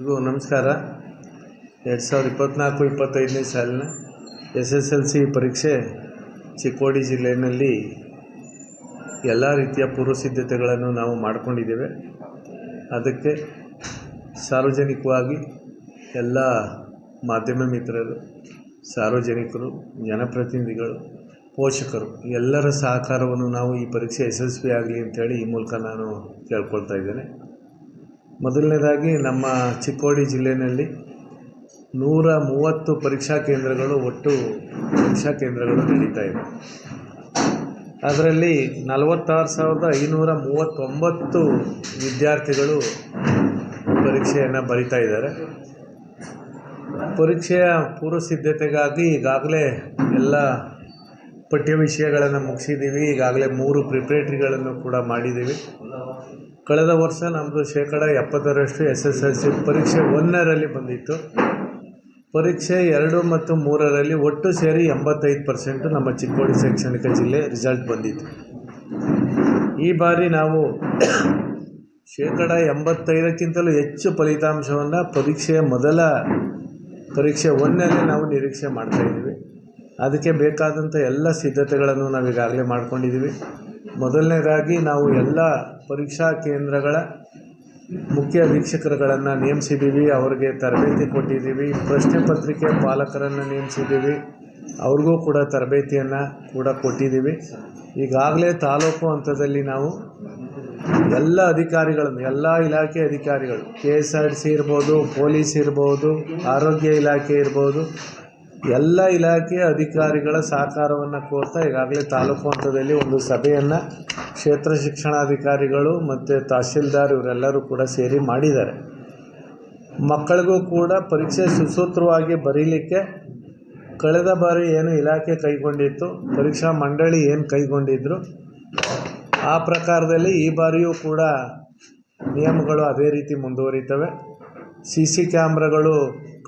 ಎಲ್ರಿಗೂ ನಮಸ್ಕಾರ. ಎರಡು ಸಾವಿರದ ಇಪ್ಪತ್ತ್ನಾಲ್ಕು ಇಪ್ಪತ್ತೈದನೇ ಸಾಲಿನ ಎಸ್ ಎಸ್ ಎಲ್ ಸಿ ಪರೀಕ್ಷೆ ಚಿಕ್ಕೋಡಿ ಜಿಲ್ಲೆಯಲ್ಲಿ ಎಲ್ಲ ರೀತಿಯ ಪೂರ್ವ ಸಿದ್ಧತೆಗಳನ್ನು ನಾವು ಮಾಡಿಕೊಂಡಿದ್ದೇವೆ. ಅದಕ್ಕೆ ಸಾರ್ವಜನಿಕವಾಗಿ ಎಲ್ಲ ಮಾಧ್ಯಮ ಮಿತ್ರರು, ಸಾರ್ವಜನಿಕರು, ಜನಪ್ರತಿನಿಧಿಗಳು, ಪೋಷಕರು, ಎಲ್ಲರ ಸಹಕಾರವನ್ನು ನಾವು ಈ ಪರೀಕ್ಷೆ ಯಶಸ್ವಿ ಆಗಲಿ ಅಂತೇಳಿ ಈ ಮೂಲಕ ನಾನು ಕೇಳ್ಕೊಳ್ತಾ ಇದ್ದೇನೆ. ಮೊದಲನೇದಾಗಿ ನಮ್ಮ ಚಿಕ್ಕೋಡಿ ಜಿಲ್ಲೆಯಲ್ಲಿ ನೂರ ಮೂವತ್ತು ಪರೀಕ್ಷಾ ಕೇಂದ್ರಗಳು ಒಟ್ಟು ಪರೀಕ್ಷಾ ಕೇಂದ್ರಗಳು ನಡೀತಾ ಇವೆ ಅದರಲ್ಲಿ ನಲವತ್ತಾರು ಸಾವಿರದ ಐನೂರ ಮೂವತ್ತೊಂಬತ್ತು ವಿದ್ಯಾರ್ಥಿಗಳು ಪರೀಕ್ಷೆಯನ್ನು ಬರಿತಾ ಇದ್ದಾರೆ. ಪರೀಕ್ಷೆಯ ಪೂರ್ವ ಸಿದ್ಧತೆಗಾಗಿ ಈಗಾಗಲೇ ಎಲ್ಲ ಪಠ್ಯ ವಿಷಯಗಳನ್ನು ಮುಗಿಸಿದ್ದೀವಿ. ಈಗಾಗಲೇ ಮೂರು ಪ್ರಿಪ್ರೇಟ್ರಿಗಳನ್ನು ಕೂಡ ಮಾಡಿದ್ದೀವಿ. ಕಳೆದ ವರ್ಷ ನಮ್ಮದು ಶೇಕಡ ಎಪ್ಪತ್ತರಷ್ಟು ಎಸ್ ಎಸ್ ಎಲ್ ಸಿ ಪರೀಕ್ಷೆ ಒಂದರಲ್ಲಿ ಬಂದಿತ್ತು. ಪರೀಕ್ಷೆ ಎರಡು ಮತ್ತು ಮೂರರಲ್ಲಿ ಒಟ್ಟು ಸೇರಿ ಎಂಬತ್ತೈದು ಪರ್ಸೆಂಟು ನಮ್ಮ ಚಿಕ್ಕೋಡಿ ಶೈಕ್ಷಣಿಕ ಜಿಲ್ಲೆ ರಿಸಲ್ಟ್ ಬಂದಿತ್ತು. ಈ ಬಾರಿ ನಾವು ಶೇಕಡ ಎಂಬತ್ತೈದಕ್ಕಿಂತಲೂ ಹೆಚ್ಚು ಫಲಿತಾಂಶವನ್ನು ಪರೀಕ್ಷೆಯ ಮೊದಲ ಪರೀಕ್ಷೆ ಒಂದರಲ್ಲಿ ನಾವು ನಿರೀಕ್ಷೆ ಮಾಡ್ತಾಯಿದ್ದೀವಿ ಅದಕ್ಕೆ ಬೇಕಾದಂಥ ಎಲ್ಲ ಸಿದ್ಧತೆಗಳನ್ನು ನಾವು ಈಗಾಗಲೇ ಮಾಡ್ಕೊಂಡಿದ್ದೀವಿ. ಮೊದಲನೇದಾಗಿ ನಾವು ಎಲ್ಲ ಪರೀಕ್ಷಾ ಕೇಂದ್ರಗಳ ಮುಖ್ಯ ವೀಕ್ಷಕರುಗಳನ್ನು ನೇಮಿಸಿದ್ದೀವಿ, ಅವ್ರಿಗೆ ತರಬೇತಿ ಕೊಟ್ಟಿದ್ದೀವಿ, ಪ್ರಶ್ನೆ ಪತ್ರಿಕೆ ಪಾಲಕರನ್ನು ನೇಮಿಸಿದ್ದೀವಿ, ಅವ್ರಿಗೂ ಕೂಡ ತರಬೇತಿಯನ್ನು ಕೂಡ ಕೊಟ್ಟಿದ್ದೀವಿ. ಈಗಾಗಲೇ ತಾಲೂಕು ಹಂತದಲ್ಲಿ ನಾವು ಎಲ್ಲ ಅಧಿಕಾರಿಗಳನ್ನು, ಎಲ್ಲ ಇಲಾಖೆ ಅಧಿಕಾರಿಗಳು, ಕೆ ಎಸ್ ಆರ್ ಸಿ ಇರ್ಬೋದು, ಪೊಲೀಸ್ ಇರ್ಬೋದು, ಆರೋಗ್ಯ ಇಲಾಖೆ ಇರ್ಬೋದು ಎಲ್ಲ ಇಲಾಖೆಯ ಅಧಿಕಾರಿಗಳ ಸಹಕಾರವನ್ನು ಕೋರ್ತಾ ಈಗಾಗಲೇ ತಾಲೂಕು ಹಂತದಲ್ಲಿ ಒಂದು ಸಭೆಯನ್ನು ಕ್ಷೇತ್ರ ಶಿಕ್ಷಣಾಧಿಕಾರಿಗಳು ಮತ್ತು ತಹಶೀಲ್ದಾರ್ ಇವರೆಲ್ಲರೂ ಕೂಡ ಸೇರಿ ಮಾಡಿದ್ದಾರೆ. ಮಕ್ಕಳಿಗೂ ಕೂಡ ಪರೀಕ್ಷೆ ಸುಸೂತ್ರವಾಗಿ ಬರೀಲಿಕ್ಕೆ ಕಳೆದ ಬಾರಿ ಏನು ಇಲಾಖೆ ಕೈಗೊಂಡಿತ್ತು, ಪರೀಕ್ಷಾ ಮಂಡಳಿ ಏನು ಕೈಗೊಂಡಿದ್ರು, ಆ ಪ್ರಕಾರದಲ್ಲಿ ಈ ಬಾರಿಯೂ ಕೂಡ ನಿಯಮಗಳು ಅದೇ ರೀತಿ ಮುಂದುವರಿತವೆ. ಸಿ ಸಿ ಕ್ಯಾಮ್ರಾಗಳು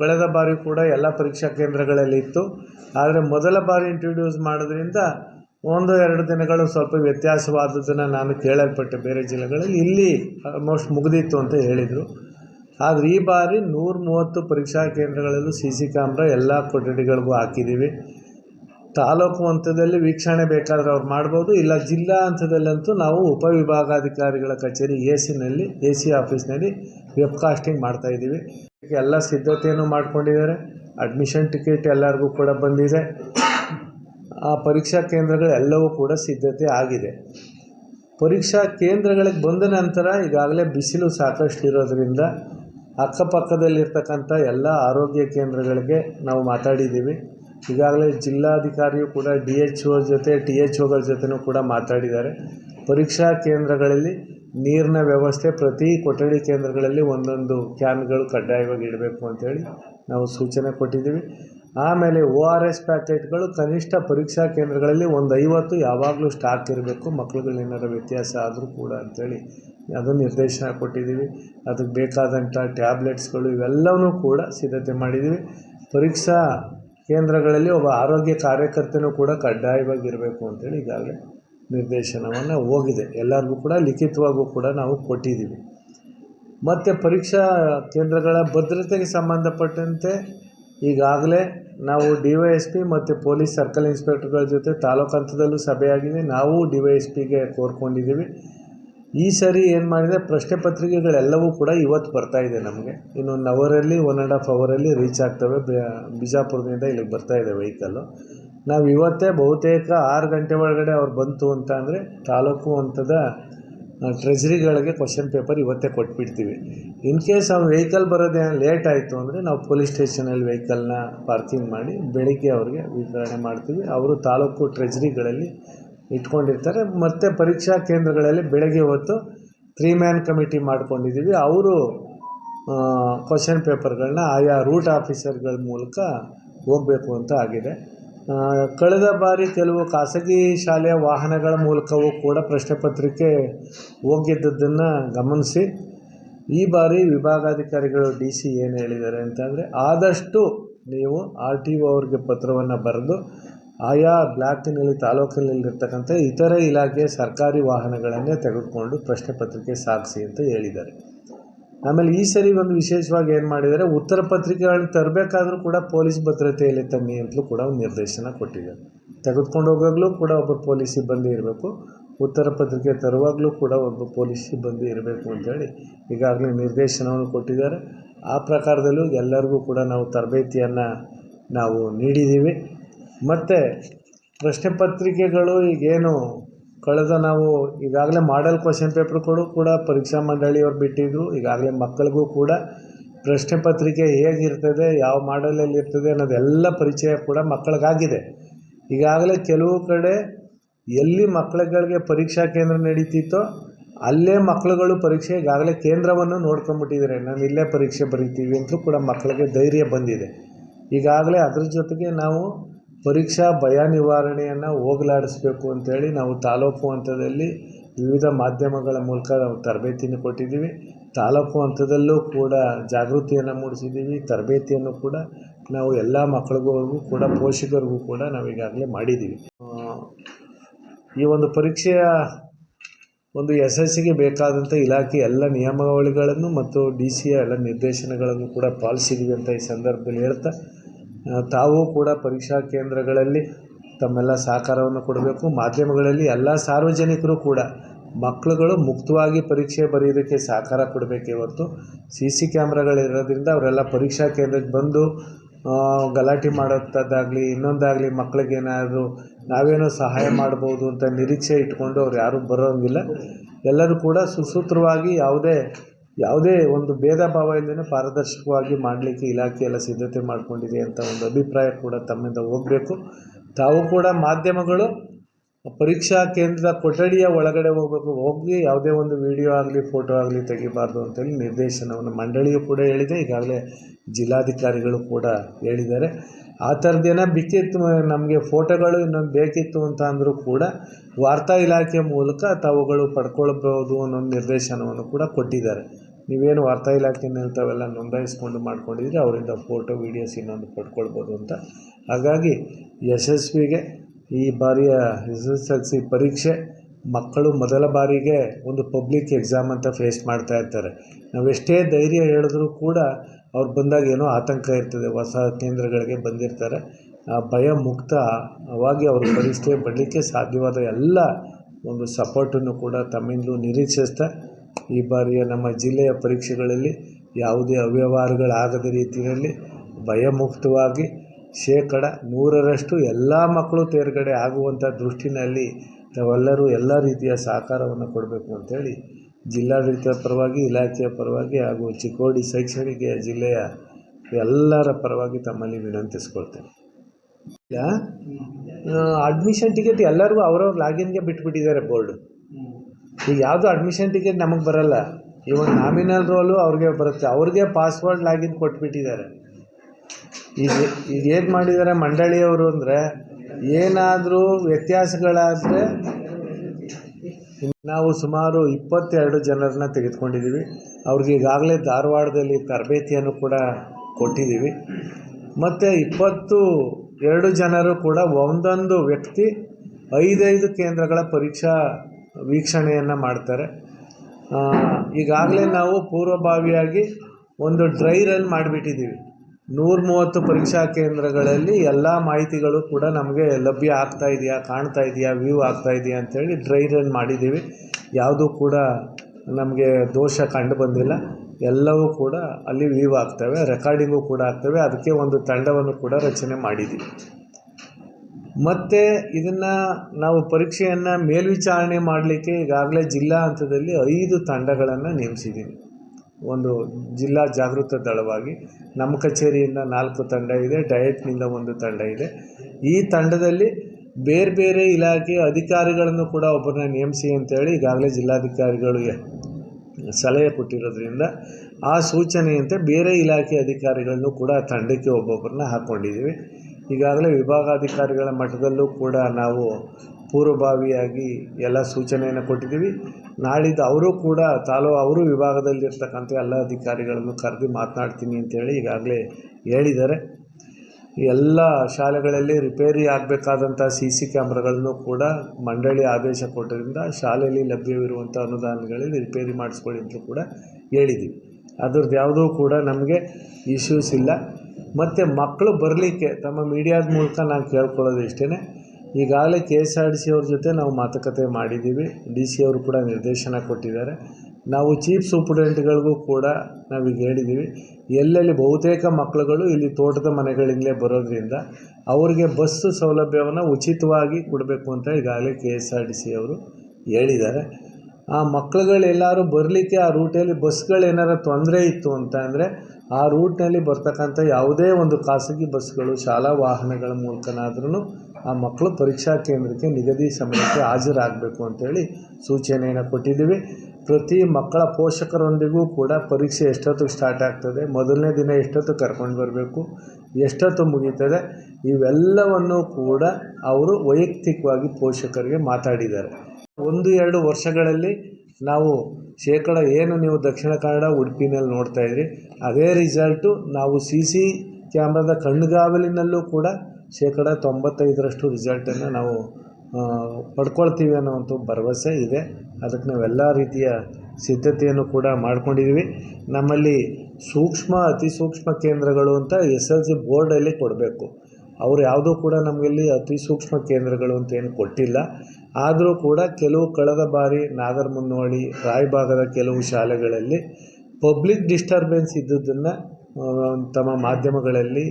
ಕಳೆದ ಬಾರಿ ಕೂಡ ಎಲ್ಲ ಪರೀಕ್ಷಾ ಕೇಂದ್ರಗಳಲ್ಲಿ ಇತ್ತು. ಆದರೆ ಮೊದಲ ಬಾರಿ ಇಂಟ್ರೊಡ್ಯೂಸ್ ಮಾಡೋದ್ರಿಂದ ಒಂದು, ಎರಡು ದಿನಗಳು ಸ್ವಲ್ಪ ವ್ಯತ್ಯಾಸವಾದದ್ದನ್ನು ನಾನು ಕೇಳಲ್ಪಟ್ಟೆ ಬೇರೆ ಜಿಲ್ಲೆಗಳಲ್ಲಿ. ಇಲ್ಲಿ ಆಲ್ಮೋಸ್ಟ್ ಮುಗಿದಿತ್ತು ಅಂತ ಹೇಳಿದರು. ಆದರೆ ಈ ಬಾರಿ ನೂರ ಮೂವತ್ತು ಪರೀಕ್ಷಾ ಕೇಂದ್ರಗಳಲ್ಲೂ ಸಿ ಸಿ ಕ್ಯಾಮ್ರಾ ಎಲ್ಲ ಕೊಠಡಿಗಳಿಗೂ ಹಾಕಿದ್ದೀವಿ ತಾಲೂಕು ಹಂತದಲ್ಲಿ ವೀಕ್ಷಣೆ ಬೇಕಾದರೆ ಅವ್ರು ಮಾಡ್ಬೋದು. ಇಲ್ಲ ಜಿಲ್ಲಾ ಹಂತದಲ್ಲಂತೂ ನಾವು ಉಪವಿಭಾಗಾಧಿಕಾರಿಗಳ ಕಚೇರಿ ಎ ಸಿನಲ್ಲಿ ಎ ಸಿ ಆಫೀಸ್ನಲ್ಲಿ ವೆಬ್ಕಾಸ್ಟಿಂಗ್ ಮಾಡ್ತಾಯಿದ್ದೀವಿ ಎಲ್ಲ ಸಿದ್ಧತೆಯನ್ನು ಮಾಡ್ಕೊಂಡಿದ್ದಾರೆ. ಅಡ್ಮಿಷನ್ ಟಿಕೆಟ್ ಎಲ್ಲರಿಗೂ ಕೂಡ ಬಂದಿದೆ. ಆ ಪರೀಕ್ಷಾ ಕೇಂದ್ರಗಳು ಎಲ್ಲವೂ ಕೂಡ ಸಿದ್ಧತೆ ಆಗಿದೆ. ಪರೀಕ್ಷಾ ಕೇಂದ್ರಗಳಿಗೆ ಬಂದ ನಂತರ ಈಗಾಗಲೇ ಬಿಸಿಲು ಸಾಕಷ್ಟು ಇರೋದರಿಂದ ಅಕ್ಕಪಕ್ಕದಲ್ಲಿರ್ತಕ್ಕಂಥ ಎಲ್ಲ ಆರೋಗ್ಯ ಕೇಂದ್ರಗಳಿಗೆ ನಾವು ಮಾತಾಡಿದ್ದೀವಿ. ಈಗಾಗಲೇ ಜಿಲ್ಲಾಧಿಕಾರಿಯು ಕೂಡ ಡಿ ಎಚ್ ಒ ಜೊತೆ ಟಿ ಎಚ್ ಒಗಳ ಜೊತೆನೂ ಕೂಡ ಮಾತಾಡಿದ್ದಾರೆ. ಪರೀಕ್ಷಾ ಕೇಂದ್ರಗಳಲ್ಲಿ ನೀರಿನ ವ್ಯವಸ್ಥೆ ಪ್ರತಿ ಕೊಠಡಿ ಕೇಂದ್ರಗಳಲ್ಲಿ ಒಂದೊಂದು ಕ್ಯಾನ್ಗಳು ಕಡ್ಡಾಯವಾಗಿ ಇಡಬೇಕು ಅಂತೇಳಿ ನಾವು ಸೂಚನೆ ಕೊಟ್ಟಿದ್ದೀವಿ. ಆಮೇಲೆ ಓ ಆರ್ ಎಸ್ ಪ್ಯಾಕೆಟ್ಗಳು ಕನಿಷ್ಠ ಪರೀಕ್ಷಾ ಕೇಂದ್ರಗಳಲ್ಲಿ ಒಂದು ಐವತ್ತು ಯಾವಾಗಲೂ ಸ್ಟಾಕ್ ಇರಬೇಕು ಮಕ್ಳುಗಳೇನಾರು ವ್ಯತ್ಯಾಸ ಆದರೂ ಕೂಡ ಅಂಥೇಳಿ ಅದು ನಿರ್ದೇಶನ ಕೊಟ್ಟಿದ್ದೀವಿ. ಅದಕ್ಕೆ ಬೇಕಾದಂಥ ಟ್ಯಾಬ್ಲೆಟ್ಸ್ಗಳು ಇವೆಲ್ಲವನ್ನೂ ಕೂಡ ಸಿದ್ಧತೆ ಮಾಡಿದ್ದೀವಿ. ಪರೀಕ್ಷಾ ಕೇಂದ್ರಗಳಲ್ಲಿ ಒಬ್ಬ ಆರೋಗ್ಯ ಕಾರ್ಯಕರ್ತನೂ ಕೂಡ ಕಡ್ಡಾಯವಾಗಿ ಇರಬೇಕು ಅಂತೇಳಿ ಈಗಾಗಲೇ ನಿರ್ದೇಶನವನ್ನು ಹೋಗಿದೆ. ಎಲ್ಲರಿಗೂ ಕೂಡ, ಲಿಖಿತವಾಗೂ ಕೂಡ ನಾವು ಕೊಟ್ಟಿದ್ದೀವಿ. ಮತ್ತು ಪರೀಕ್ಷಾ ಕೇಂದ್ರಗಳ ಭದ್ರತೆಗೆ ಸಂಬಂಧಪಟ್ಟಂತೆ ಈಗಾಗಲೇ ನಾವು ಡಿ ವೈ ಎಸ್ ಪಿ ಮತ್ತು ಪೊಲೀಸ್ ಸರ್ಕಲ್ ಇನ್ಸ್ಪೆಕ್ಟರ್ಗಳ ಜೊತೆ ತಾಲೂಕು ಹಂತದಲ್ಲೂ ಸಭೆಯಾಗಿದೆ. ನಾವು ಡಿ ವೈ ಎಸ್ ಪಿಗೆ ಕೋರ್ಕೊಂಡಿದ್ದೀವಿ. ಈ ಸರಿ ಏನು ಮಾಡಿದೆ, ಪ್ರಶ್ನೆ ಪತ್ರಿಕೆಗಳೆಲ್ಲವೂ ಕೂಡ ಇವತ್ತು ಬರ್ತಾ ಇದೆ ನಮಗೆ. ಇನ್ನೊಂದು ಅವರಲ್ಲಿ ಒನ್ ಆ್ಯಂಡ್ ಹಾಫ್ ಅವರಲ್ಲಿ ರೀಚ್ ಆಗ್ತವೆ. ಬಿಜಾಪುರದಿಂದ ಇಲ್ಲಿಗೆ ಬರ್ತಾ ಇದೆ ವೆಹಿಕಲ್ಲು ನಾವು ಇವತ್ತೇ ಬಹುತೇಕ ಆರು ಗಂಟೆ ಒಳಗಡೆ ಅವ್ರು ಬಂತು ಅಂತ ಅಂದರೆ ತಾಲೂಕು ಹಂತದ ಟ್ರೆಜರಿಗಳಿಗೆ ಕ್ವಶನ್ ಪೇಪರ್ ಇವತ್ತೇ ಕೊಟ್ಬಿಡ್ತೀವಿ. ಇನ್ ಕೇಸ್ ಅವ್ನು ವೆಹಿಕಲ್ ಬರೋದೇ ಲೇಟ್ ಆಯಿತು ಅಂದರೆ ನಾವು ಪೊಲೀಸ್ ಸ್ಟೇಷನಲ್ಲಿ ವೆಹಿಕಲ್ನ ಪಾರ್ಕಿಂಗ್ ಮಾಡಿ ಬೆಳಿಗ್ಗೆ ಅವ್ರಿಗೆ ವಿತರಣೆ ಮಾಡ್ತೀವಿ. ಅವರು ತಾಲೂಕು ಟ್ರೆಜರಿಗಳಲ್ಲಿ ಇಟ್ಕೊಂಡಿರ್ತಾರೆ. ಮತ್ತು ಪರೀಕ್ಷಾ ಕೇಂದ್ರಗಳಲ್ಲಿ ಬೆಳಗ್ಗೆ ಹೊತ್ತು ತ್ರೀ ಮ್ಯಾನ್ ಕಮಿಟಿ ಮಾಡ್ಕೊಂಡಿದ್ದೀವಿ ಅವರು ಕ್ವಶನ್ ಪೇಪರ್ಗಳನ್ನ ಆಯಾ ರೂಟ್ ಆಫೀಸರ್ಗಳ ಮೂಲಕ ಹೋಗಬೇಕು ಅಂತ ಆಗಿದೆ. ಕಳೆದ ಬಾರಿ ಕೆಲವು ಖಾಸಗಿ ಶಾಲೆಯ ವಾಹನಗಳ ಮೂಲಕವೂ ಕೂಡ ಪ್ರಶ್ನೆ ಪತ್ರಿಕೆ ಹೋಗಿದ್ದದ್ದನ್ನು ಗಮನಿಸಿ, ಈ ಬಾರಿ ವಿಭಾಗಾಧಿಕಾರಿಗಳು ಡಿ ಸಿ ಏನು ಹೇಳಿದ್ದಾರೆ ಅಂತಂದರೆ, ಆದಷ್ಟು ನೀವು ಆರ್ ಟಿ ಒ ಅವ್ರಿಗೆ ಪತ್ರವನ್ನು ಬರೆದು, ಆಯಾ ಬ್ಲಾಕಿನಲ್ಲಿ, ತಾಲೂಕಿನಲ್ಲಿರ್ತಕ್ಕಂಥ ಇತರೆ ಇಲಾಖೆಯ ಸರ್ಕಾರಿ ವಾಹನಗಳನ್ನೇ ತೆಗೆದುಕೊಂಡು ಪ್ರಶ್ನೆ ಪತ್ರಿಕೆ ಸಾಗಿಸಿ ಅಂತ ಹೇಳಿದ್ದಾರೆ. ಆಮೇಲೆ ಈ ಸರಿ ಒಂದು ವಿಶೇಷವಾಗಿ ಏನು ಮಾಡಿದ್ದಾರೆ, ಉತ್ತರ ಪತ್ರಿಕೆಗಳನ್ನ ತರಬೇಕಾದ್ರೂ ಕೂಡ ಪೊಲೀಸ್ ಭದ್ರತೆಯಲ್ಲಿ ತನ್ನಿ ಅಂತಲೂ ಕೂಡ ಒಂದು ನಿರ್ದೇಶನ ಕೊಟ್ಟಿದ್ದಾರೆ. ತೆಗೆದುಕೊಂಡು ಹೋಗೋಗ್ಲೂ ಕೂಡ ಒಬ್ಬ ಪೊಲೀಸ್ ಸಿಬ್ಬಂದಿ ಇರಬೇಕು. ಉತ್ತರ ಪತ್ರಿಕೆ ತರುವಾಗಲೂ ಕೂಡ ಒಬ್ಬ ಪೊಲೀಸ್ ಸಿಬ್ಬಂದಿ ಇರಬೇಕು ಅಂತೇಳಿ ಈಗಾಗಲೇ ನಿರ್ದೇಶನವನ್ನು ಕೊಟ್ಟಿದ್ದಾರೆ. ಆ ಪ್ರಕಾರದಲ್ಲೂ ಎಲ್ಲರಿಗೂ ಕೂಡ ನಾವು ತರಬೇತಿಯನ್ನು ನಾವು ನೀಡಿದ್ದೀವಿ. ಮತ್ತು ಪ್ರಶ್ನೆ ಪತ್ರಿಕೆಗಳು ಈಗೇನು ಕಳೆದ ನಾವು ಈಗಾಗಲೇ ಮಾಡೆಲ್ ಕ್ವಶನ್ ಪೇಪರ್ಗಳು ಕೂಡ ಪರೀಕ್ಷಾ ಮಂಡಳಿಯವರು ಬಿಟ್ಟಿದ್ದರು ಈಗಾಗಲೇ ಮಕ್ಕಳಿಗೂ ಕೂಡ ಪ್ರಶ್ನೆ ಪತ್ರಿಕೆ ಹೇಗಿರ್ತದೆ, ಯಾವ ಮಾಡೆಲಲ್ಲಿ ಇರ್ತದೆ ಅನ್ನೋದೆಲ್ಲ ಪರಿಚಯ ಕೂಡ ಮಕ್ಕಳಿಗಾಗಿದೆ. ಈಗಾಗಲೇ ಕೆಲವು ಕಡೆ ಎಲ್ಲಿ ಮಕ್ಕಳುಗಳಿಗೆ ಪರೀಕ್ಷಾ ಕೇಂದ್ರ ನಡೀತಿತ್ತೋ ಅಲ್ಲೇ ಮಕ್ಕಳುಗಳು ಪರೀಕ್ಷೆ ಈಗಾಗಲೇ ಕೇಂದ್ರವನ್ನು ನೋಡ್ಕೊಂಬಿಟ್ಟಿದ್ದಾರೆ ನಾನು ಇಲ್ಲೇ ಪರೀಕ್ಷೆ ಬರೀತೀವಿ ಅಂತಲೂ ಕೂಡ ಮಕ್ಕಳಿಗೆ ಧೈರ್ಯ ಬಂದಿದೆ. ಈಗಾಗಲೇ ಅದ್ರ ಜೊತೆಗೆ ನಾವು ಪರೀಕ್ಷಾ ಭಯ ನಿವಾರಣೆಯನ್ನು ಹೋಗಲಾಡಿಸ್ಬೇಕು ಅಂತೇಳಿ ನಾವು ತಾಲೂಕು ಹಂತದಲ್ಲಿ ವಿವಿಧ ಮಾಧ್ಯಮಗಳ ಮೂಲಕ ನಾವು ತರಬೇತಿಯನ್ನು ಕೊಟ್ಟಿದ್ದೀವಿ. ತಾಲೂಕು ಹಂತದಲ್ಲೂ ಕೂಡ ಜಾಗೃತಿಯನ್ನು ಮೂಡಿಸಿದ್ದೀವಿ. ತರಬೇತಿಯನ್ನು ಕೂಡ ನಾವು ಎಲ್ಲ ಮಕ್ಕಳಿಗೂ ಕೂಡ ಪೋಷಕರಿಗೂ ಕೂಡ ನಾವು ಈಗಾಗಲೇ ಮಾಡಿದ್ದೀವಿ. ಈ ಒಂದು ಪರೀಕ್ಷೆಯ ಒಂದು ಯಶಸ್ಸಿಗೆ ಬೇಕಾದಂಥ ಇಲಾಖೆ ಎಲ್ಲ ನಿಯಮಾವಳಿಗಳನ್ನು ಮತ್ತು ಡಿ ಸಿಯ ಎಲ್ಲ ನಿರ್ದೇಶನಗಳನ್ನು ಕೂಡ ಪಾಲಿಸಿದ್ದೀವಿ ಅಂತ ಈ ಸಂದರ್ಭದಲ್ಲಿ ಹೇಳ್ತಾ ತಾವು ಕೂಡ ಪರೀಕ್ಷಾ ಕೇಂದ್ರಗಳಲ್ಲಿ ತಮ್ಮೆಲ್ಲ ಸಹಕಾರವನ್ನು ಕೊಡಬೇಕು. ಮಾಧ್ಯಮಗಳಲ್ಲಿ ಎಲ್ಲ ಸಾರ್ವಜನಿಕರು ಕೂಡ ಮಕ್ಕಳುಗಳು ಮುಕ್ತವಾಗಿ ಪರೀಕ್ಷೆ ಬರೆಯೋದಕ್ಕೆ ಸಹಕಾರ ಕೊಡಬೇಕೇ ಹೊರತು ಸಿ ಸಿ ಕ್ಯಾಮ್ರಾಗಳಿರೋದ್ರಿಂದ ಅವರೆಲ್ಲ ಪರೀಕ್ಷಾ ಕೇಂದ್ರಕ್ಕೆ ಬಂದು ಗಲಾಟೆ ಮಾಡೋಂಥದ್ದಾಗಲಿ ಇನ್ನೊಂದಾಗಲಿ ಮಕ್ಕಳಿಗೇನಾದರೂ ನಾವೇನೋ ಸಹಾಯ ಮಾಡ್ಬೋದು ಅಂತ ನಿರೀಕ್ಷೆ ಇಟ್ಕೊಂಡು ಅವ್ರು ಯಾರೂ ಬರೋಂಗಿಲ್ಲ. ಎಲ್ಲರೂ ಕೂಡ ಸುಸೂತ್ರವಾಗಿ ಯಾವುದೇ ಯಾವುದೇ ಒಂದು ಭೇದ ಭಾವ ಇಲ್ಲದೇ ಪಾರದರ್ಶಕವಾಗಿ ಮಾಡಲಿಕ್ಕೆ ಇಲಾಖೆ ಎಲ್ಲ ಸಿದ್ಧತೆ ಮಾಡಿಕೊಂಡಿದೆ ಅಂತ ಒಂದು ಅಭಿಪ್ರಾಯ ಕೂಡ ತಮ್ಮಿಂದ ಹೋಗಬೇಕು. ತಾವು ಕೂಡ ಮಾಧ್ಯಮಗಳು, ಪರೀಕ್ಷಾ ಕೇಂದ್ರದ ಕೊಠಡಿಯ ಒಳಗಡೆ ಹೋಗಬೇಕು. ಹೋಗಿ ಯಾವುದೇ ಒಂದು ವಿಡಿಯೋ ಆಗಲಿ, ಫೋಟೋ ಆಗಲಿ ತೆಗಿಬಾರ್ದು ಅಂತೇಳಿ ನಿರ್ದೇಶನವನ್ನು ಮಂಡಳಿಯು ಕೂಡ ಹೇಳಿದೆ. ಈಗಾಗಲೇ ಜಿಲ್ಲಾಧಿಕಾರಿಗಳು ಕೂಡ ಹೇಳಿದ್ದಾರೆ. ಆ ಥರದ್ದೇನ ಬಿಕ್ಕಿತ್ತು ನಮಗೆ ಫೋಟೋಗಳು ಇನ್ನೊಂದು ಬೇಕಿತ್ತು ಅಂತ ಅಂದರೂ ಕೂಡ ವಾರ್ತಾ ಇಲಾಖೆ ಮೂಲಕ ತಾವುಗಳು ಪಡ್ಕೊಳ್ಬೋದು ಅನ್ನೋ ನಿರ್ದೇಶನವನ್ನು ಕೂಡ ಕೊಟ್ಟಿದ್ದಾರೆ. ನೀವೇನು ವಾರ್ತಾ ಇಲಾಖೆಯಿಂದ ಇಂಥವೆಲ್ಲ ನೋಂದಾಯಿಸ್ಕೊಂಡು ಮಾಡ್ಕೊಂಡಿದ್ರೆ ಅವರಿಂದ ಫೋಟೋ, ವೀಡಿಯೋಸ್ ಇನ್ನೊಂದು ಪಡ್ಕೊಳ್ಬೋದು ಅಂತ. ಹಾಗಾಗಿ ಯಶಸ್ವಿಗೆ ಈ ಬಾರಿಯ ಎಸ್ ಎಸ್ ಎಲ್ ಸಿ ಪರೀಕ್ಷೆ ಮಕ್ಕಳು ಮೊದಲ ಬಾರಿಗೆ ಒಂದು ಪಬ್ಲಿಕ್ ಎಕ್ಸಾಮ್ ಅಂತ ಫೇಸ್ ಮಾಡ್ತಾ ಇರ್ತಾರೆ. ನಾವೆಷ್ಟೇ ಧೈರ್ಯ ಹೇಳಿದ್ರೂ ಕೂಡ ಅವ್ರು ಬಂದಾಗ ಏನೋ ಆತಂಕ ಇರ್ತದೆ, ಹೊಸ ಕೇಂದ್ರಗಳಿಗೆ ಬಂದಿರ್ತಾರೆ. ಆ ಭಯ ಮುಕ್ತವಾಗಿ ಅವರು ಪರೀಕ್ಷೆ ಬರಲಿಕ್ಕೆ ಸಾಧ್ಯವಾದ ಎಲ್ಲ ಒಂದು ಸಪೋರ್ಟನ್ನು ಕೂಡ ತಮ್ಮಿಂದಲೂ ನಿರೀಕ್ಷಿಸ್ತಾ ಈ ಬಾರಿಯ ನಮ್ಮ ಜಿಲ್ಲೆಯ ಪರೀಕ್ಷೆಗಳಲ್ಲಿ ಯಾವುದೇ ಅವ್ಯವಹಾರಗಳಾಗದ ರೀತಿಯಲ್ಲಿ ಭಯಮುಕ್ತವಾಗಿ ಶೇಕಡ ನೂರರಷ್ಟು ಎಲ್ಲ ಮಕ್ಕಳು ತೇರ್ಗಡೆ ಆಗುವಂಥ ದೃಷ್ಟಿನಲ್ಲಿ ತಾವೆಲ್ಲರೂ ಎಲ್ಲ ರೀತಿಯ ಸಹಕಾರವನ್ನು ಕೊಡಬೇಕು ಅಂತೇಳಿ ಜಿಲ್ಲಾಡಳಿತದ ಪರವಾಗಿ, ಇಲಾಖೆಯ ಪರವಾಗಿ ಹಾಗೂ ಚಿಕ್ಕೋಡಿ ಶೈಕ್ಷಣಿಕ ಜಿಲ್ಲೆಯ ಎಲ್ಲರ ಪರವಾಗಿ ತಮ್ಮಲ್ಲಿ ವಿನಂತಿಸ್ಕೊಳ್ತೇನೆ. ಅಡ್ಮಿಷನ್ ಟಿಕೆಟ್ ಎಲ್ಲರಿಗೂ ಅವರವ್ರ ಲಾಗಿನ್ಗೆ ಬಿಟ್ಬಿಟ್ಟಿದ್ದಾರೆ ಬೋರ್ಡು. ಈಗ ಯಾವುದು ಅಡ್ಮಿಷನ್ ಟಿಕೆಟ್ ನಮಗೆ ಬರಲ್ಲ. ಇವಾಗ ನಾಮಿನಲ್ ರೋಲು ಅವ್ರಿಗೆ ಬರುತ್ತೆ. ಅವ್ರಿಗೆ ಪಾಸ್ವರ್ಡ್ ಲಾಗಿನ್ ಕೊಟ್ಬಿಟ್ಟಿದ್ದಾರೆ. ಈಗ ಈಗ ಏನು ಮಾಡಿದ್ದಾರೆ ಮಂಡಳಿಯವರು ಅಂದರೆ ಏನಾದರೂ ವ್ಯತ್ಯಾಸಗಳಾದರೆ ನಾವು ಸುಮಾರು ಇಪ್ಪತ್ತೆರಡು ಜನರನ್ನ ತೆಗೆದುಕೊಂಡಿದ್ದೀವಿ. ಅವ್ರಿಗೆ ಈಗಾಗಲೇ ಧಾರವಾಡದಲ್ಲಿ ತರಬೇತಿಯನ್ನು ಕೂಡ ಕೊಟ್ಟಿದ್ದೀವಿ. ಮತ್ತು ಇಪ್ಪತ್ತು ಎರಡು ಜನರು ಕೂಡ ಒಂದೊಂದು ವ್ಯಕ್ತಿ ಐದೈದು ಕೇಂದ್ರಗಳ ಪರೀಕ್ಷಾ ವೀಕ್ಷಣೆಯನ್ನು ಮಾಡ್ತಾರೆ. ಈಗಾಗಲೇ ನಾವು ಪೂರ್ವಭಾವಿಯಾಗಿ ಒಂದು ಡ್ರೈ ರನ್ ಮಾಡಿಬಿಟ್ಟಿದ್ದೀವಿ. ನೂರ ಮೂವತ್ತು ಪರೀಕ್ಷಾ ಕೇಂದ್ರಗಳಲ್ಲಿ ಎಲ್ಲ ಮಾಹಿತಿಗಳು ಕೂಡ ನಮಗೆ ಲಭ್ಯ ಆಗ್ತಾ ಇದೆಯಾ, ಕಾಣ್ತಾ ಇದೆಯಾ, ವ್ಯೂ ಆಗ್ತಾ ಇದೆಯಾ ಅಂತೇಳಿ ಡ್ರೈ ರನ್ ಮಾಡಿದ್ದೀವಿ. ಯಾವುದೂ ಕೂಡ ನಮಗೆ ದೋಷ ಕಂಡು ಬಂದಿಲ್ಲ. ಎಲ್ಲವೂ ಕೂಡ ಅಲ್ಲಿ ವ್ಯೂ ಆಗ್ತವೆ, ರೆಕಾರ್ಡಿಂಗು ಕೂಡ ಆಗ್ತವೆ. ಅದಕ್ಕೆ ಒಂದು ತಂಡವನ್ನು ಕೂಡ ರಚನೆ ಮಾಡಿದ್ದೀವಿ. ಮತ್ತು ಇದನ್ನು ನಾವು ಪರೀಕ್ಷೆಯನ್ನು ಮೇಲ್ವಿಚಾರಣೆ ಮಾಡಲಿಕ್ಕೆ ಈಗಾಗಲೇ ಜಿಲ್ಲಾ ಹಂತದಲ್ಲಿ ಐದು ತಂಡಗಳನ್ನು ನೇಮಿಸಿದ್ದೀವಿ ಒಂದು ಜಿಲ್ಲಾ ಜಾಗೃತ ದಳವಾಗಿ. ನಮ್ಮ ಕಚೇರಿಯಿಂದ ನಾಲ್ಕು ತಂಡ ಇದೆ, ಡಯಟ್ನಿಂದ ಒಂದು ತಂಡ ಇದೆ. ಈ ತಂಡದಲ್ಲಿ ಬೇರೆ ಬೇರೆ ಇಲಾಖೆಯ ಅಧಿಕಾರಿಗಳನ್ನು ಕೂಡ ಒಬ್ಬರನ್ನ ನೇಮಿಸಿ ಅಂತೇಳಿ ಈಗಾಗಲೇ ಜಿಲ್ಲಾಧಿಕಾರಿಗಳು ಸಲಹೆ ಕೊಟ್ಟಿರೋದ್ರಿಂದ ಆ ಸೂಚನೆಯಂತೆ ಬೇರೆ ಇಲಾಖೆ ಅಧಿಕಾರಿಗಳನ್ನು ಕೂಡ ತಂಡಕ್ಕೆ ಒಬ್ಬೊಬ್ಬರನ್ನ ಹಾಕ್ಕೊಂಡಿದ್ದೀವಿ ಈಗಾಗಲೇ ವಿಭಾಗಾಧಿಕಾರಿಗಳ ಮಟ್ಟದಲ್ಲೂ ಕೂಡ ನಾವು ಪೂರ್ವಭಾವಿಯಾಗಿ ಎಲ್ಲ ಸೂಚನೆಯನ್ನು ಕೊಟ್ಟಿದ್ದೀವಿ. ನಾಳಿದ್ದು ಅವರು ಕೂಡ ತಾಲೂ ಅವರು ವಿಭಾಗದಲ್ಲಿರ್ತಕ್ಕಂಥ ಎಲ್ಲ ಅಧಿಕಾರಿಗಳನ್ನು ಕರೆದು ಮಾತನಾಡ್ತೀನಿ ಅಂತೇಳಿ ಈಗಾಗಲೇ ಹೇಳಿದ್ದಾರೆ. ಎಲ್ಲ ಶಾಲೆಗಳಲ್ಲಿ ರಿಪೇರಿ ಆಗಬೇಕಾದಂಥ ಸಿ ಸಿ ಕ್ಯಾಮ್ರಾಗಳನ್ನು ಕೂಡ ಮಂಡಳಿ ಆದೇಶ ಕೊಟ್ಟರಿಂದ ಶಾಲೆಯಲ್ಲಿ ಲಭ್ಯವಿರುವಂಥ ಅನುದಾನಗಳಲ್ಲಿ ರಿಪೇರಿ ಮಾಡಿಸ್ಕೊಳ್ಳಿ ಅಂತ ಕೂಡ ಹೇಳಿದ್ದೀವಿ. ಅದ್ರದ್ದು ಯಾವುದೂ ಕೂಡ ನಮಗೆ ಇಶ್ಯೂಸ್ ಇಲ್ಲ. ಮತ್ತು ಮಕ್ಕಳು ಬರಲಿಕ್ಕೆ, ತಮ್ಮ ಮೀಡಿಯಾದ ಮೂಲಕ ನಾನು ಕೇಳ್ಕೊಳ್ಳೋದು ಇಷ್ಟೇ ಈಗಾಗಲೇ K S R T C ಅವ್ರ ಜೊತೆ ನಾವು ಮಾತುಕತೆ ಮಾಡಿದ್ದೀವಿ. ಡಿ ಸಿ ಅವರು ಕೂಡ ನಿರ್ದೇಶನ ಕೊಟ್ಟಿದ್ದಾರೆ. ನಾವು ಚೀಫ್ ಸೂಪ್ರಿಡೆಂಟ್ಗಳಿಗೂ ಕೂಡ ನಾವೀಗ ಹೇಳಿದ್ದೀವಿ. ಎಲ್ಲೆಲ್ಲಿ ಬಹುತೇಕ ಮಕ್ಕಳುಗಳು ಇಲ್ಲಿ ತೋಟದ ಮನೆಗಳಿಂದಲೇ ಬರೋದ್ರಿಂದ ಅವರಿಗೆ ಬಸ್ಸು ಸೌಲಭ್ಯವನ್ನು ಉಚಿತವಾಗಿ ಕೊಡಬೇಕು ಅಂತ ಈಗಾಗಲೇ K S R D C ಅವರು ಹೇಳಿದ್ದಾರೆ. ಆ ಮಕ್ಕಳುಗಳೆಲ್ಲರೂ ಬರಲಿಕ್ಕೆ ಆ ರೂಟಲ್ಲಿ ಬಸ್ಗಳೇನಾರ ತೊಂದರೆ ಇತ್ತು ಅಂತ ಅಂದರೆ ಆ ರೂಟ್ನಲ್ಲಿ ಬರ್ತಕ್ಕಂಥ ಯಾವುದೇ ಒಂದು ಖಾಸಗಿ ಬಸ್ಗಳು, ಶಾಲಾ ವಾಹನಗಳ ಮೂಲಕನಾದ್ರೂ ಆ ಮಕ್ಕಳು ಪರೀಕ್ಷಾ ಕೇಂದ್ರಕ್ಕೆ ನಿಗದಿ ಸಮಯಕ್ಕೆ ಹಾಜರಾಗಬೇಕು ಅಂತೇಳಿ ಸೂಚನೆಯನ್ನು ಕೊಟ್ಟಿದ್ದೀವಿ. ಪ್ರತಿ ಮಕ್ಕಳ ಪೋಷಕರೊಂದಿಗೂ ಕೂಡ ಪರೀಕ್ಷೆ ಎಷ್ಟೊತ್ತಿಗೆ ಸ್ಟಾರ್ಟ್ ಆಗ್ತದೆ, ಮೊದಲನೇ ದಿನ ಎಷ್ಟೊತ್ತು ಕರ್ಕೊಂಡು ಬರಬೇಕು, ಎಷ್ಟೊತ್ತು ಮುಗೀತದೆ, ಇವೆಲ್ಲವನ್ನು ಕೂಡ ಅವರು ವೈಯಕ್ತಿಕವಾಗಿ ಪೋಷಕರಿಗೆ ಮಾತಾಡಿದ್ದಾರೆ. ಒಂದು, ಎರಡು ವರ್ಷಗಳಲ್ಲಿ ನಾವು ಶೇಕಡ ಏನು ನೀವು ದಕ್ಷಿಣ ಕನ್ನಡ, ಉಡುಪಿನಲ್ಲಿ ನೋಡ್ತಾ ಇದ್ರಿ, ಅದೇ ರಿಸಲ್ಟು ನಾವು ಸಿ ಸಿ ಕ್ಯಾಮ್ರಾದ ಕಣ್ಗಾವಲಿನಲ್ಲೂ ಕೂಡ ಶೇಕಡ ತೊಂಬತ್ತೈದರಷ್ಟು ರಿಸಲ್ಟನ್ನು ನಾವು ಪಡ್ಕೊಳ್ತೀವಿ ಅನ್ನೋವಂಥ ಭರವಸೆ ಇದೆ. ಅದಕ್ಕೆ ನಾವೆಲ್ಲ ರೀತಿಯ ಸಿದ್ಧತೆಯನ್ನು ಕೂಡ ಮಾಡ್ಕೊಂಡಿದ್ದೀವಿ ನಮ್ಮಲ್ಲಿ ಸೂಕ್ಷ್ಮ, ಅತಿ ಸೂಕ್ಷ್ಮ ಕೇಂದ್ರಗಳು ಅಂತ ಎಸ್ ಎಲ್ ಸಿ ಬೋರ್ಡಲ್ಲಿ ಕೊಡಬೇಕು. ಅವ್ರು ಯಾವುದೂ ಕೂಡ ನಮಗಿಲ್ಲಿ ಅತಿ ಸೂಕ್ಷ್ಮ ಕೇಂದ್ರಗಳು ಅಂತ ಏನು ಕೊಟ್ಟಿಲ್ಲ. ಆದರೂ ಕೂಡ ಕೆಲವು ಕಳೆದ ಬಾರಿ ನಾಗರಮುನ್ನೋಳಿ ರಾಯಭಾಗದ ಕೆಲವು ಶಾಲೆಗಳಲ್ಲಿ ಪಬ್ಲಿಕ್ ಡಿಸ್ಟರ್ಬೆನ್ಸ್ ಇದ್ದುದನ್ನು ತಮ್ಮ ಮಾಧ್ಯಮಗಳಲ್ಲಿ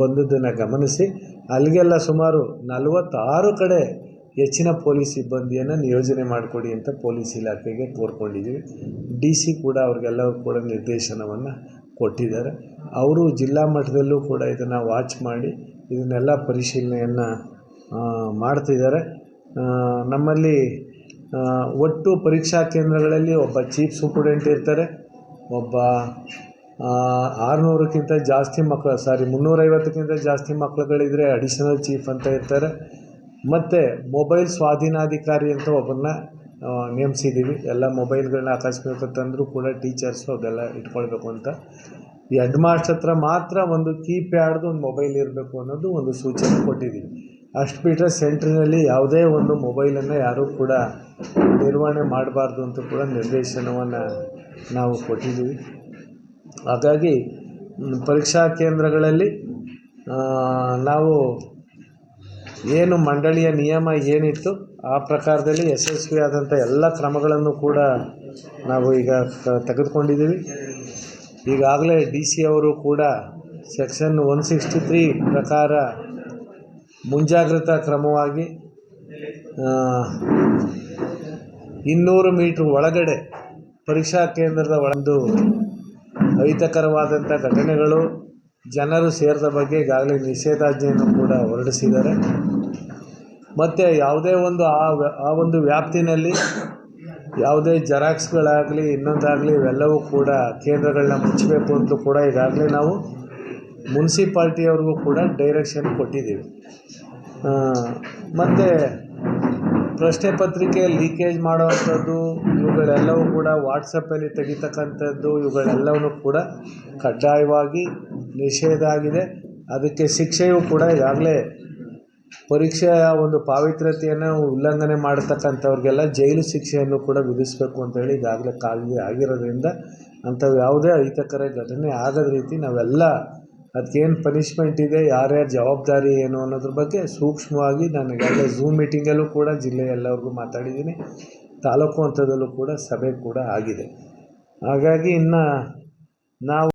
ಬಂದದ್ದನ್ನು ಗಮನಿಸಿ ಅಲ್ಲಿಗೆಲ್ಲ ಸುಮಾರು ನಲವತ್ತಾರು ಕಡೆ ಹೆಚ್ಚಿನ ಪೊಲೀಸ್ ಸಿಬ್ಬಂದಿಯನ್ನು ನಿಯೋಜನೆ ಮಾಡಿಕೊಡಿ ಅಂತ ಪೊಲೀಸ್ ಇಲಾಖೆಗೆ ಕೋರ್ಕೊಂಡಿದ್ದೀವಿ. ಡಿ ಸಿ ಕೂಡ ಅವ್ರಿಗೆಲ್ಲರೂ ಕೂಡ ನಿರ್ದೇಶನವನ್ನು ಕೊಟ್ಟಿದ್ದಾರೆ. ಅವರು ಜಿಲ್ಲಾ ಮಟ್ಟದಲ್ಲೂ ಕೂಡ ಇದನ್ನು ವಾಚ್ ಮಾಡಿ ಇದನ್ನೆಲ್ಲ ಪರಿಶೀಲನೆಯನ್ನು ಮಾಡ್ತಿದ್ದಾರೆ. ನಮ್ಮಲ್ಲಿ ಒಟ್ಟು ಪರೀಕ್ಷಾ ಕೇಂದ್ರಗಳಲ್ಲಿ ಒಬ್ಬ ಚೀಫ್ ಸೂಪ್ರಿಡೆಂಟ್ ಇರ್ತಾರೆ, ಒಬ್ಬ ಆರುನೂರಕ್ಕಿಂತ ಜಾಸ್ತಿ ಮಕ್ಕಳು ಸಾರಿ, ಮುನ್ನೂರೈವತ್ತಕ್ಕಿಂತ ಜಾಸ್ತಿ ಮಕ್ಕಳುಗಳಿದ್ರೆ ಅಡಿಷನಲ್ ಚೀಫ್ ಅಂತ ಇರ್ತಾರೆ. ಮತ್ತು ಮೊಬೈಲ್ ಸ್ವಾಧೀನಾಧಿಕಾರಿ ಅಂತ ಒಬ್ಬರನ್ನ ನೇಮಿಸಿದ್ದೀವಿ. ಎಲ್ಲ ಮೊಬೈಲ್ಗಳನ್ನ ಅಕಸ್ಮಾತ್ ತಂದರೂ ಕೂಡ ಟೀಚರ್ಸು ಅದೆಲ್ಲ ಇಟ್ಕೊಳ್ಬೇಕು ಅಂತ. ಈ ಹೆಡ್ ಹತ್ರ ಮಾತ್ರ ಒಂದು ಕೀಪ್ಯಾಡ್ದು ಒಂದು ಮೊಬೈಲ್ ಇರಬೇಕು ಅನ್ನೋದು ಒಂದು ಸೂಚನೆ ಕೊಟ್ಟಿದ್ದೀವಿ. ಅಷ್ಟು ಬಿಟ್ಟರೆ ಸೆಂಟ್ರಿನಲ್ಲಿ ಯಾವುದೇ ಒಂದು ಮೊಬೈಲನ್ನು ಯಾರೂ ಕೂಡ ನಿರ್ವಹಣೆ ಮಾಡಬಾರ್ದು ಅಂತ ಕೂಡ ನಿರ್ದೇಶನವನ್ನು ನಾವು ಕೊಟ್ಟಿದ್ದೀವಿ. ಹಾಗಾಗಿ ಪರೀಕ್ಷಾ ಕೇಂದ್ರಗಳಲ್ಲಿ ನಾವು ಏನು ಮಂಡಳಿಯ ನಿಯಮ ಏನಿತ್ತು, ಆ ಪ್ರಕಾರದಲ್ಲಿ ಯಶಸ್ವಿಯಾದಂಥ ಎಲ್ಲ ಕ್ರಮಗಳನ್ನು ಕೂಡ ನಾವು ಈಗ ತೆಗೆದುಕೊಂಡಿದ್ದೀವಿ. ಈಗಾಗಲೇ ಡಿ ಸಿ ಅವರು ಕೂಡ ಸೆಕ್ಷನ್ ಒನ್ ಸಿಕ್ಸ್ಟಿ ತ್ರೀ ಪ್ರಕಾರ ಮುಂಜಾಗ್ರತಾ ಕ್ರಮವಾಗಿ ಇನ್ನೂರು ಮೀಟ್ರ್ ಒಳಗಡೆ ಪರೀಕ್ಷಾ ಕೇಂದ್ರದ ಒಂದು ಅಹಿತಕರವಾದಂಥ ಘಟನೆಗಳು ಜನರು ಸೇರಿದ ಬಗ್ಗೆ ಈಗಾಗಲೇ ನಿಷೇಧಾಜ್ಞೆಯನ್ನು ಕೂಡ ಹೊರಡಿಸಿದ್ದಾರೆ. ಮತ್ತು ಯಾವುದೇ ಒಂದು ಆ ಆ ಒಂದು ವ್ಯಾಪ್ತಿನಲ್ಲಿ ಯಾವುದೇ ಜೆರಾಕ್ಸ್ಗಳಾಗಲಿ, ಇನ್ನೊಂದಾಗಲಿ ಇವೆಲ್ಲವೂ ಕೂಡ ಕೇಂದ್ರಗಳನ್ನ ಮುಚ್ಚಬೇಕು ಅಂತಲೂ ಕೂಡ ಈಗಾಗಲೇ ನಾವು ಮುನ್ಸಿಪಾಲ್ಟಿಯವ್ರಿಗೂ ಕೂಡ ಡೈರೆಕ್ಷನ್ ಕೊಟ್ಟಿದ್ದೀವಿ. ಮತ್ತು ಪ್ರಶ್ನೆ ಪತ್ರಿಕೆ ಲೀಕೇಜ್ ಮಾಡುವಂಥದ್ದು, ಇವುಗಳೆಲ್ಲವೂ ಕೂಡ ವಾಟ್ಸಪ್ಪಲ್ಲಿ ತೆಗಿತಕ್ಕಂಥದ್ದು, ಇವುಗಳೆಲ್ಲವೂ ಕೂಡ ಕಡ್ಡಾಯವಾಗಿ ನಿಷೇಧ ಆಗಿದೆ ಅದಕ್ಕೆ ಶಿಕ್ಷೆಯೂ ಕೂಡ ಈಗಾಗಲೇ ಪರೀಕ್ಷೆಯ ಒಂದು ಪಾವಿತ್ರ್ಯತೆಯನ್ನು ಉಲ್ಲಂಘನೆ ಮಾಡತಕ್ಕಂಥವ್ರಿಗೆಲ್ಲ ಜೈಲು ಶಿಕ್ಷೆಯನ್ನು ಕೂಡ ವಿಧಿಸಬೇಕು ಅಂತೇಳಿ ಈಗಾಗಲೇ ಕಾಯ್ದೆ ಆಗಿರೋದ್ರಿಂದ ಅಂಥವು ಯಾವುದೇ ಅಹಿತಕರ ಘಟನೆ ಆಗದ ರೀತಿ ನಾವೆಲ್ಲ ಅದಕ್ಕೇನು ಪನಿಷ್ಮೆಂಟ್ ಇದೆ ಯಾರ್ಯಾರ ಜವಾಬ್ದಾರಿ ಏನು ಅನ್ನೋದ್ರ ಬಗ್ಗೆ ಸೂಕ್ಷ್ಮವಾಗಿ ನಾನು ಈಗಾಗಲೇ ಝೂಮ್ ಮೀಟಿಂಗಲ್ಲೂ ಕೂಡ ಜಿಲ್ಲೆಯ ಎಲ್ಲರಿಗೂ ಮಾತಾಡಿದ್ದೀನಿ. ತಾಲೂಕು ಹಂತದಲ್ಲೂ ಕೂಡ ಸಭೆ ಕೂಡ ಆಗಿದೆ. ಹಾಗಾಗಿ ಇನ್ನು ನಾವು